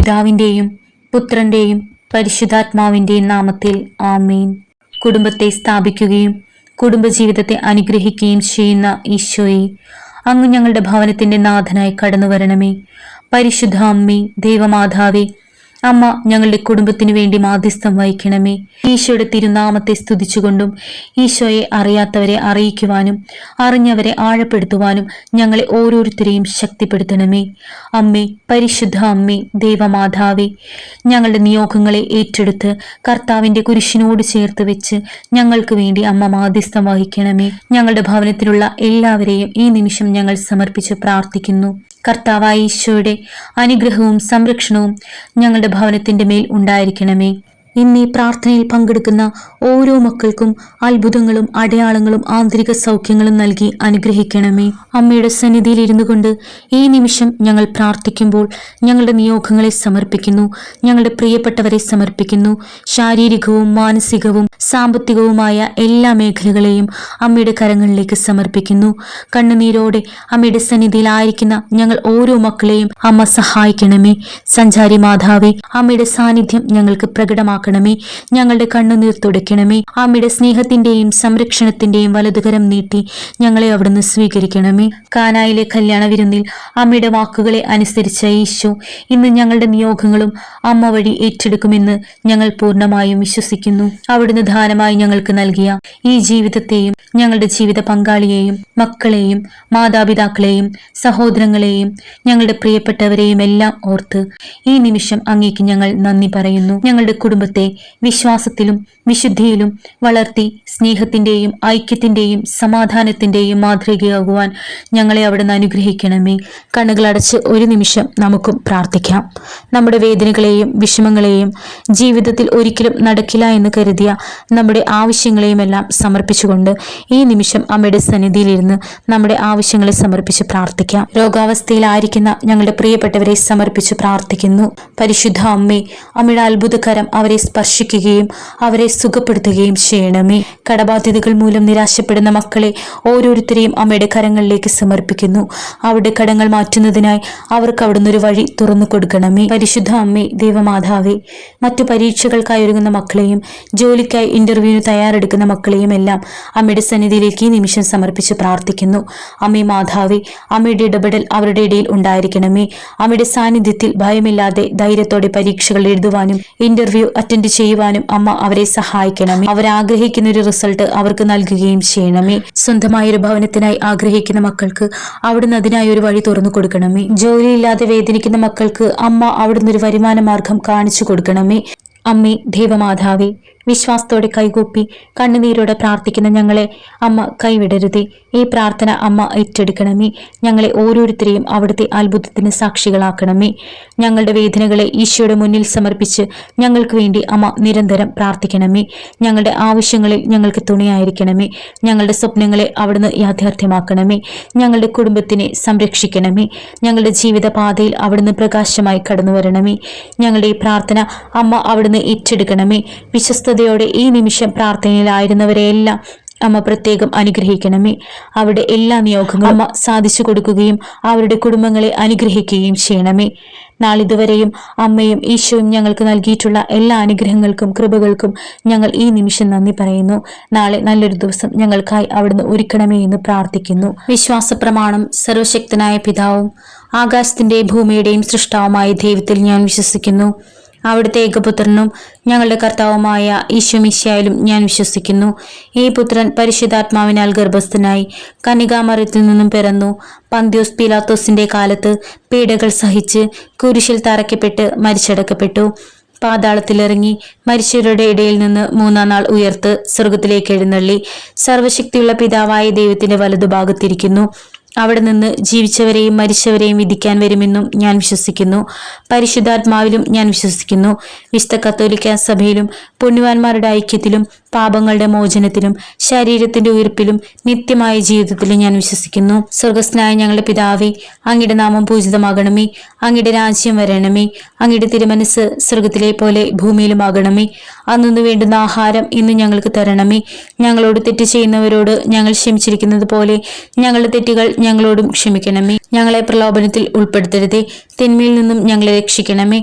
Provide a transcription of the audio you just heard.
പിതാവിന്റെയും പുത്രന്റെയും പരിശുദ്ധാത്മാവിന്റെയും നാമത്തിൽ ആമീൻ. കുടുംബത്തെ സ്ഥാപിക്കുകയും കുടുംബജീവിതത്തെ അനുഗ്രഹിക്കുകയും ചെയ്യുന്ന ഈശോയെ അങ്ങ് ഞങ്ങളുടെ ഭവനത്തിന്റെ നാഥനായി കടന്നു വരണമേ പരിശുദ്ധ അമ്മേ ദൈവമാതാവേ അമ്മ ഞങ്ങളുടെ കുടുംബത്തിനു വേണ്ടി മാധ്യസ്ഥം വഹിക്കണമേ. ഈശോയുടെ തിരുനാമത്തെ സ്തുതിച്ചുകൊണ്ടും ഈശോയെ അറിയാത്തവരെ അറിയിക്കുവാനും അറിഞ്ഞവരെ ആഴപ്പെടുത്തുവാനും ഞങ്ങളെ ഓരോരുത്തരെയും ശക്തിപ്പെടുത്തണമേ. അമ്മേ പരിശുദ്ധ അമ്മേ ദൈവമാതാവേ ഞങ്ങളുടെ നിയോഗങ്ങളെ ഏറ്റെടുത്ത് കർത്താവിന്റെ കുരിശിനോട് ചേർത്ത് വെച്ച് ഞങ്ങൾക്ക് വേണ്ടി അമ്മ മാധ്യസ്ഥം വഹിക്കണമേ. ഞങ്ങളുടെ ഭവനത്തിലുള്ള എല്ലാവരെയും ഈ നിമിഷം ഞങ്ങൾ സമർപ്പിച്ച് പ്രാർത്ഥിക്കുന്നു. കർത്താവായ ഈശോയുടെ അനുഗ്രഹവും സംരക്ഷണവും ഞങ്ങളുടെ ഭവനത്തിന്റെ മേൽ ഉണ്ടായിരിക്കണമേ. ഇന്ന് പ്രാർത്ഥനയിൽ പങ്കെടുക്കുന്ന ഓരോ മക്കൾക്കും അത്ഭുതങ്ങളും അടയാളങ്ങളും ആന്തരിക സൗഖ്യങ്ങളും നൽകി അനുഗ്രഹിക്കണമേ. അമ്മയുടെ സന്നിധിയിൽ ഇരുന്നു കൊണ്ട് ഈ നിമിഷം ഞങ്ങൾ പ്രാർത്ഥിക്കുമ്പോൾ ഞങ്ങളുടെ നിയോഗങ്ങളെ സമർപ്പിക്കുന്നു. ഞങ്ങളുടെ പ്രിയപ്പെട്ടവരെ സമർപ്പിക്കുന്നു. ശാരീരികവും മാനസികവും സാമ്പത്തികവുമായ എല്ലാ മേഖലകളെയും അമ്മയുടെ കരങ്ങളിലേക്ക് സമർപ്പിക്കുന്നു. കണ്ണുനീരോടെ അമ്മയുടെ സന്നിധിയിൽ ആയിരിക്കുന്ന ഞങ്ങൾ ഓരോ മക്കളെയും അമ്മ സഹായിക്കണമേ. സഞ്ചാരി മാതാവേ അമ്മയുടെ സാന്നിധ്യം ഞങ്ങൾക്ക് പ്രകടമാക്കണമേ ഞങ്ങളുടെ കണ്ണുനീർ തുടയ്ക്കണമേ. അമ്മയുടെ സ്നേഹത്തിന്റെയും സംരക്ഷണത്തിന്റെയും വലതുകരം നീട്ടി ഞങ്ങളെ അവിടുന്ന് സ്വീകരിക്കണമേ. കാനായിലെ കല്യാണ വിരുന്നിൽ അമ്മയുടെ വാക്കുകളെ അനുസരിച്ച ഈശോ ഇന്ന് ഞങ്ങളുടെ നിയോഗങ്ങളും അമ്മ വഴി ഏറ്റെടുക്കുമെന്ന് ഞങ്ങൾ പൂർണമായും വിശ്വസിക്കുന്നു. അവിടുന്ന് ദാനമായി ഞങ്ങൾക്ക് നൽകിയ ഈ ജീവിതത്തെയും ഞങ്ങളുടെ ജീവിത പങ്കാളിയെയും മക്കളെയും മാതാപിതാക്കളെയും സഹോദരങ്ങളെയും ഞങ്ങളുടെ പ്രിയപ്പെട്ടവരെയും എല്ലാം ഓർത്ത് ഈ നിമിഷം അങ്ങേക്ക് ഞങ്ങൾ നന്ദി പറയുന്നു. ഞങ്ങളുടെ കുടുംബത്തെ വിശ്വാസത്തിലും വിശുദ്ധിയിലും വളർത്തി സ്നേഹത്തിന്റെയും ഐക്യത്തിന്റെയും സമാധാനത്തിന്റെയും മാതൃകയാകുവാൻ ഞങ്ങളെ അവിടുന്ന് അനുഗ്രഹിക്കണമേ. കണ്ണുകളടച്ച് ഒരു നിമിഷം നമുക്കും പ്രാർത്ഥിക്കാം. നമ്മുടെ വേദനകളെയും വിഷമങ്ങളെയും ജീവിതത്തിൽ ഒരിക്കലും നടക്കില്ല എന്ന് കരുതിയ നമ്മുടെ ആവശ്യങ്ങളെയും എല്ലാം സമർപ്പിച്ചുകൊണ്ട് ഈ നിമിഷം അമ്മയുടെ സന്നിധിയിലിരുന്ന് നമ്മുടെ ആവശ്യങ്ങളെ സമർപ്പിച്ച് പ്രാർത്ഥിക്കാം. രോഗാവസ്ഥയിലായിരിക്കുന്ന ഞങ്ങളുടെ പ്രിയപ്പെട്ടവരെ സമർപ്പിച്ച് പ്രാർത്ഥിക്കുന്നു. പരിശുദ്ധ അമ്മേ അമ്മയുടെ അത്ഭുതകരം അവരെ സ്പർശിക്കുകയും അവരെ സുഖപ്പെടുത്തുകയും ചെയ്യണമേ. കടബാധ്യതകൾ മൂലം നിരാശപ്പെടുന്ന മക്കളെ ഓരോരുത്തരെയും അമ്മയുടെ കരങ്ങളിലേക്ക് സമർപ്പിക്കുന്നു. അവരുടെ കടങ്ങൾ മാറ്റുന്നതിനായി അവർക്ക് അവിടുന്ന് ഒരു വഴി തുറന്നു കൊടുക്കണമേ. പരിശുദ്ധ അമ്മേ ദേവമാതാവേ മറ്റു പരീക്ഷകൾക്കായി ഒരുങ്ങുന്ന മക്കളെയും ജോലിക്കായി ഇന്റർവ്യൂവിന് തയ്യാറെടുക്കുന്ന മക്കളെയും എല്ലാം അമ്മയുടെ സന്നിധിയിലേക്ക് ഈ നിമിഷം സമർപ്പിച്ച് പ്രാർത്ഥിക്കുന്നു. അമ്മേ മാതാവേ അമ്മയുടെ ഇടപെടൽ അവരുടെ ഇടയിൽ ഉണ്ടായിരിക്കണമേ. അമ്മയുടെ സാന്നിധ്യത്തിൽ ഭയമില്ലാതെ ധൈര്യത്തോടെ പരീക്ഷകൾ എഴുതുവാനും ഇന്റർവ്യൂ അറ്റൻഡ് ചെയ്യുവാനും അമ്മ അവരെ സഹായിക്കണമേ. അവർ ആഗ്രഹിക്കുന്ന ഒരു റിസൾട്ട് അവർക്ക് നൽകുകയും ചെയ്യണമേ. സ്വന്തമായ ഒരു ഭവനത്തിനായി ആഗ്രഹിക്കുന്ന മക്കൾക്ക് അവിടുന്ന് അതിനായി ഒരു വഴി തുറന്നു കൊടുക്കണമേ. ജോലിയില്ലാതെ വേദനിക്കുന്ന മക്കൾക്ക് അമ്മ അവിടുന്ന് ഒരു വരുമാന മാർഗം കാണിച്ചു കൊടുക്കണമേ. അമ്മേ ദൈവമാതാവേ വിശ്വാസത്തോടെ കൈകൂപ്പി കണ്ണുനീരോടെ പ്രാർത്ഥിക്കുന്ന ഞങ്ങളെ അമ്മ കൈവിടരുതേ. ഈ പ്രാർത്ഥന അമ്മ ഏറ്റെടുക്കണമേ. ഞങ്ങളെ ഓരോരുത്തരെയും അവിടുത്തെ അത്ഭുതത്തിന് സാക്ഷികളാക്കണമേ. ഞങ്ങളുടെ വേദനകളെ ഈശോയുടെ മുന്നിൽ സമർപ്പിച്ച് ഞങ്ങൾക്ക് വേണ്ടി അമ്മ നിരന്തരം പ്രാർത്ഥിക്കണമേ. ഞങ്ങളുടെ ആവശ്യങ്ങളിൽ ഞങ്ങൾക്ക് തുണയായിരിക്കണമേ. ഞങ്ങളുടെ സ്വപ്നങ്ങളെ അവിടുന്ന് യാഥാർത്ഥ്യമാക്കണമേ. ഞങ്ങളുടെ കുടുംബത്തിനെ സംരക്ഷിക്കണമേ. ഞങ്ങളുടെ ജീവിതപാതയിൽ അവിടുന്ന് പ്രകാശമായി കടന്നു വരണമേ ഞങ്ങളുടെ ഈ പ്രാർത്ഥന അമ്മ അവിടുന്ന് ഏറ്റെടുക്കണമേ. വിശ്വസ്തയോടെ ഈ നിമിഷം പ്രാർത്ഥനയിലായിരുന്നവരെയെല്ലാം അമ്മ പ്രത്യേകം അനുഗ്രഹിക്കണമേ. അവരുടെ എല്ലാ നിയോഗങ്ങളും അമ്മ സാധിച്ചു കൊടുക്കുകയും അവരുടെ കുടുംബങ്ങളെ അനുഗ്രഹിക്കുകയും ചെയ്യണമേ. നാളിതുവരെയും അമ്മയും ഈശോയും ഞങ്ങൾക്ക് നൽകിയിട്ടുള്ള എല്ലാ അനുഗ്രഹങ്ങൾക്കും കൃപകൾക്കും ഞങ്ങൾ ഈ നിമിഷം നന്ദി പറയുന്നു. നാളെ നല്ലൊരു ദിവസം ഞങ്ങൾക്കായി അവിടുന്ന് ഒരുക്കണമേ എന്ന് പ്രാർത്ഥിക്കുന്നു. വിശ്വാസ സർവശക്തനായ പിതാവും ആകാശത്തിന്റെയും ഭൂമിയുടെയും സൃഷ്ടാവുമായ ദൈവത്തിൽ ഞാൻ വിശ്വസിക്കുന്നു. അവിടുത്തെ ഏകപുത്രനും ഞങ്ങളുടെ കർത്താവുമായ ഈശോമിശയായാലും ഞാൻ വിശ്വസിക്കുന്നു. ഈ പുത്രൻ പരിശുദ്ധാത്മാവിനാൽ ഗർഭസ്ഥനായി കനികാമരത്തിൽ നിന്നും പിറന്നു. പന്ത്യോസ് പീലാത്തോസിന്റെ കാലത്ത് പീഡകൾ സഹിച്ച് കുരിശിൽ തറയ്ക്കപ്പെട്ട് മരിച്ചടക്കപ്പെട്ടു. പാതാളത്തിലിറങ്ങി മരിച്ചവരുടെ ഇടയിൽ നിന്ന് മൂന്നാം നാൾ ഉയർത്ത് സ്വർഗത്തിലേക്ക് എഴുന്നള്ളി. സർവശക്തിയുള്ള പിതാവായ ദൈവത്തിന്റെ വലതുഭാഗത്തിരിക്കുന്നു. അവിടെ നിന്ന് ജീവിച്ചവരെയും മരിച്ചവരെയും വിധിക്കാൻ വരുമെന്നും ഞാൻ വിശ്വസിക്കുന്നു. പരിശുദ്ധാത്മാവിലും ഞാൻ വിശ്വസിക്കുന്നു. വിശുദ്ധ കത്തോലിക്ക സഭയിലും പുണ്യവാന്മാരുടെ ഐക്യത്തിലും പാപങ്ങളുടെ മോചനത്തിലും ശരീരത്തിന്റെ ഉയർപ്പിലും നിത്യമായ ജീവിതത്തിലും ഞാൻ വിശ്വസിക്കുന്നു. സ്വർഗസ്നായ ഞങ്ങളുടെ പിതാവേ അങ്ങയുടെ നാമം പൂജിതമാകണമേ. അങ്ങയുടെ രാജ്യം വരണമേ. അങ്ങയുടെ തിരുമനസ് സ്വർഗത്തിലെ പോലെ ഭൂമിയിലുമാകണമേ അന്നു വേണ്ടുന്ന ആഹാരം ഇന്ന് ഞങ്ങൾക്ക് തരണമേ. ഞങ്ങളോട് തെറ്റ് ചെയ്യുന്നവരോട് ഞങ്ങൾ ക്ഷമിച്ചിരിക്കുന്നത് പോലെ ഞങ്ങളുടെ തെറ്റുകൾ ഞങ്ങളോടും ക്ഷമിക്കണമേ. ഞങ്ങളെ പ്രലോഭനത്തിൽ ഉൾപ്പെടുത്തരുതേ. തിന്മയിൽ നിന്നും ഞങ്ങളെ രക്ഷിക്കണമേ.